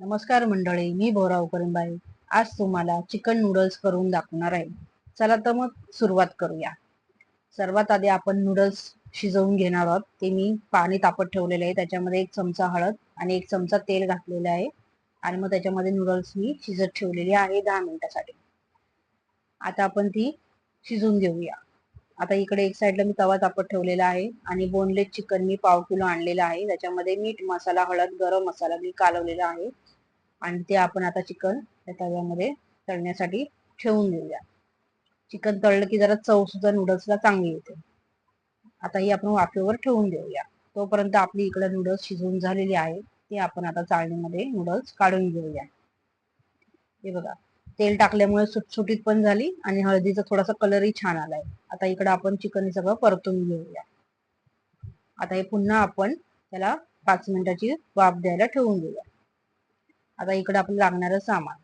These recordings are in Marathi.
नमस्कार मंडळी मी भोराव करीमबाई. आज तुम्हाला चिकन नूडल्स करून दाखवणार आहे. चला तर मग सुरुवात करूया. सर्वात आधी आपण नूडल्स शिजवून घेणार आहोत. ते मी पाणी तापत ठेवलेले आहे. त्याच्यामध्ये एक चमचा हळद आणि एक चमचा तेल घातलेलं आहे. आणि मग त्याच्यामध्ये नूडल्स मी शिजत ठेवलेली आहे दहा मिनिटासाठी. आता आपण ती शिजवून घेऊया. आता इकडे एक साईडला मी तवा तापत ठेवलेला आहे. आणि बोनलेस चिकन मी पाव किलो आणलेलं आहे. त्याच्यामध्ये मीठ मसाला हळद गरम मसाला मी कालवलेला आहे. आणि ते आपण आता चिकन त्या तव्यामध्ये तळण्यासाठी ठेवून देऊया. चिकन तळलं की जरा चव सुद्धा नूडल्सला चांगली येते. आता ही आपण वाफेवर ठेवून देऊया. तोपर्यंत आपली इकडे नूडल्स शिजवून झालेली आहे ते आपण आता चाळणीमध्ये नूडल्स काढून घेऊया. हे बघा तेल टाकल्यामुळे सुटसुटीत पण झाली आणि हळदीचा थोडासा कलरही छान आलाय. आता इकडे आपण चिकन सगळं परतून घेऊया. आता हे पुन्हा आपण त्याला पाच मिनिटाची वाफ द्यायला ठेवून देऊया. आता इकडे आपलं लागणारं सामान.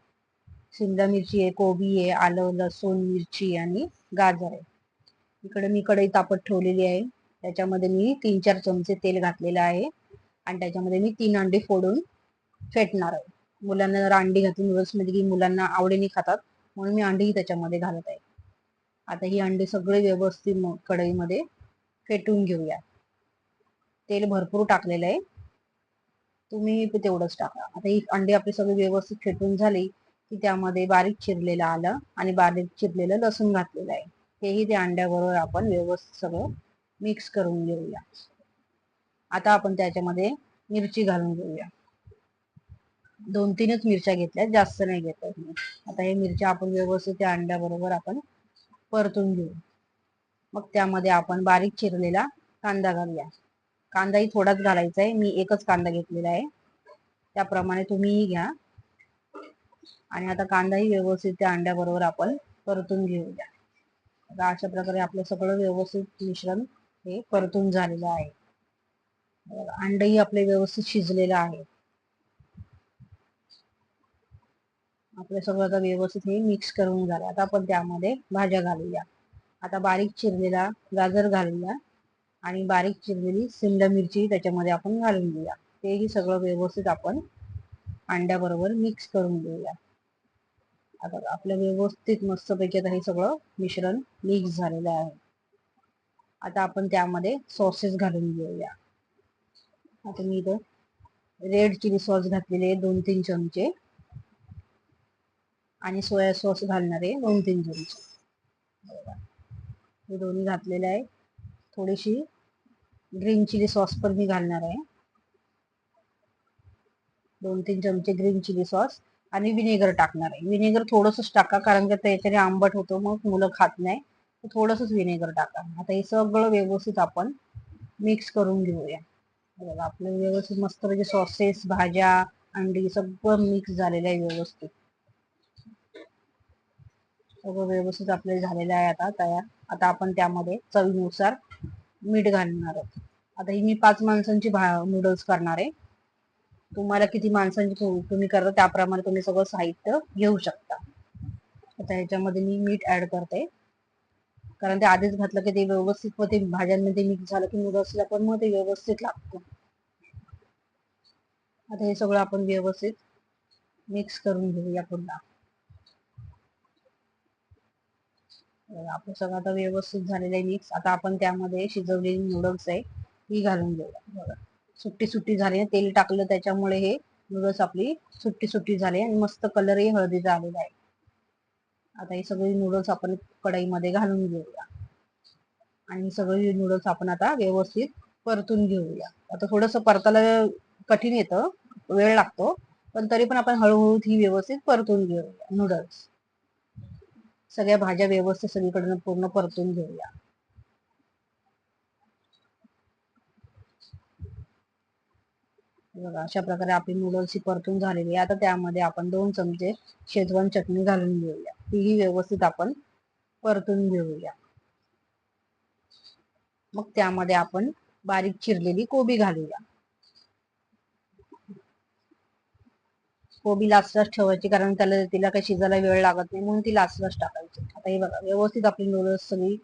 शिमला मिरची आहे कोबी आहे आलं लसूण मिरची आणि गाजर आहे. इकडे मी कढई तापत ठेवलेली आहे. त्याच्यामध्ये मी तीन चार चमचे तेल घातलेलं आहे. आणि त्याच्यामध्ये मी तीन अंडी फोडून फेटणार आहे. मुलांना जर अंडी घातली नूडल्समध्ये की मुलांना आवडीने खातात. म्हणून मी अंडीही त्याच्यामध्ये घालत आहे. आता ही अंडी सगळे व्यवस्थित कढईमध्ये फेटून घेऊया. तेल भरपूर टाकलेलं आहे. तुम्ही तेवढंच टाका. आता ही अंडी आपली सगळी व्यवस्थित फेटून झाली की त्यामध्ये बारीक चिरलेलं आलं आणि बारीक चिरलेलं लसूण घातलेलं आहे. तेही त्या अंड्याबरोबर आपण व्यवस्थित सगळं मिक्स करून घेऊया. आता आपण त्याच्यामध्ये मिरची घालून घेऊया. दोन तीनच मिरच्या घेतल्या जास्त नाही घेत आता हे मिरच्या आपण व्यवस्थित त्या अंड्याबरोबर आपण परतून घेऊ. मग त्यामध्ये आपण बारीक चिरलेला कांदा घालूया. कांदाही थोडाच घालायचा आहे मी एकच कांदा घेतलेला आहे. त्याप्रमाणे तुम्हीही घ्या. आणि आता कांदाही व्यवस्थित त्या अंड्याबरोबर आपण परतून घेऊया. आता अशा प्रकारे आपलं सगळं व्यवस्थित मिश्रण हे परतून झालेलं आहे. अंडही आपले व्यवस्थित शिजलेलं आहे. आपलं सगळं आता व्यवस्थित हे मिक्स करून झालं. आता आपण त्यामध्ये भाज्या घालूया. आता बारीक चिरलेला गाजर घालूया. आणि बारीक चिरलेली सिमला मिरची त्याच्यामध्ये आपण घालून घेऊया. तेही सगळं व्यवस्थित आपण अंड्याबरोबर मिक्स करून घेऊया. आता आपलं व्यवस्थित मस्तपैकी आता हे सगळं मिश्रण मिक्स झालेलं आहे. आता आपण त्यामध्ये सॉसेस घालून घेऊया. आता मी इथं रेड चिली सॉस घातलेले आहे दोन तीन चमचे. आणि सोया सॉस घालणारे दोन तीन चमचे. हे दोन्ही घातलेले आहे. थोडीशी ग्रीन चिली सॉस पण मी घालणार आहे. दोन तीन चमचे ग्रीन चिली सॉस आणि विनेगर टाकणार आहे. विनेगर थोडंसंच टाका कारण की त्याच्याने आंबट होतो मग मुलं खात नाही. थोडंसंच विनेगर टाका. आता हे सगळं व्यवस्थित आपण मिक्स करून घेऊया. बघा आपलं व्यवस्थित मस्त म्हणजे सॉसेस भाज्या अंडी सगळं मिक्स झालेलं आहे व्यवस्थित. सगळं व्यवस्थित आपलं झालेलं आहे आता तयार. आता आपण त्यामध्ये चवीनुसार मीठ घालणार आहोत आता ही मी पाच माणसांची नूडल्स करणार आहे. तुम्हाला किती माणसांची तुम्ही करता त्याप्रमाणे तुम्ही सगळं साहित्य घेऊ शकता. आता ह्याच्यामध्ये मी मीठ ऍड करते. कारण ते आधीच घातलं की ते व्यवस्थित ते भाज्यांमध्ये मिक्स झालं की नूडल्सला पण मग ते व्यवस्थित लागतं. आता हे सगळं आपण व्यवस्थित मिक्स करून घेऊया पुन्हा. आपलं सगळं आता व्यवस्थित झालेलं आहे मिक्स आता आपण त्यामध्ये शिजवलेली नूडल्स आहे ही घालून घेऊया. सुट्टी सुट्टी झाली तेल टाकलं त्याच्यामुळे हे नूडल्स आपली सुट्टी सुट्टी झाली आणि मस्त कलरही हळदीचा आलेला आहे. आता ही सगळी नूडल्स आपण कढईमध्ये घालून घेऊया. आणि सगळी नूडल्स आपण आता व्यवस्थित परतून घेऊया. आता थोडस परताला कठीण येतं वेळ लागतो पण तरी पण आपण हळूहळू ही व्यवस्थित परतून घेऊया नूडल्स सगळ्या भाज्या व्यवस्थित सगळीकडनं पूर्ण परतून घेऊया. बघा अशा प्रकारे आपली नूडल्स ही परतून झालेली आहे. आता त्यामध्ये आपण दोन चमचे शेजवान चटणी घालून घेऊया. तीही व्यवस्थित आपण परतून घेऊया. मग त्यामध्ये आपण बारीक चिरलेली कोबी घालूया. कोबी लास्टलाच ठेवायची कारण त्याला तिला काही शिजायला वेळ लागत नाही म्हणून ती लास्टलाच टाकायची. आता हे बघा व्यवस्थित आपली नूडल्स सगळी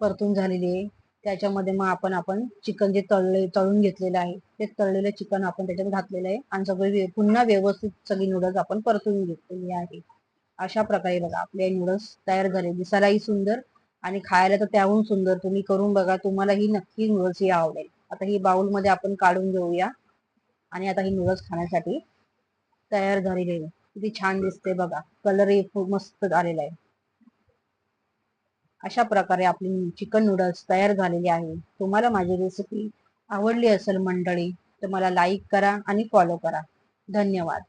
परतून झालेली आहे. त्याच्यामध्ये मग आपण आपण चिकन जे तळले तळून घेतलेलं आहे ते तळलेलं चिकन आपण त्याच्यात घातलेलं आहे आणि सगळे पुन्हा व्यवस्थित सगळी नूडल्स आपण परतून घेतलेली आहे. अशा प्रकारे बघा आपले नूडल्स तयार झाले. दिसायलाही सुंदर आणि खायला तर त्याहून सुंदर. तुम्ही करून बघा तुम्हालाही नक्की नूडल्स ही आवडेल. आता ही बाउलमध्ये आपण काढून घेऊया. आणि आता ही नूडल्स खाण्यासाठी तयार झालेली आहे. किती छान दिसते बघा. कलरही खूप मस्त आलेला आहे. अशा प्रकारे आपली चिकन नूडल्स तयार झालेली आहे. तुम्हाला माझी रेसिपी आवडली असेल मंडळी तर मला लाईक करा आणि फॉलो करा. धन्यवाद.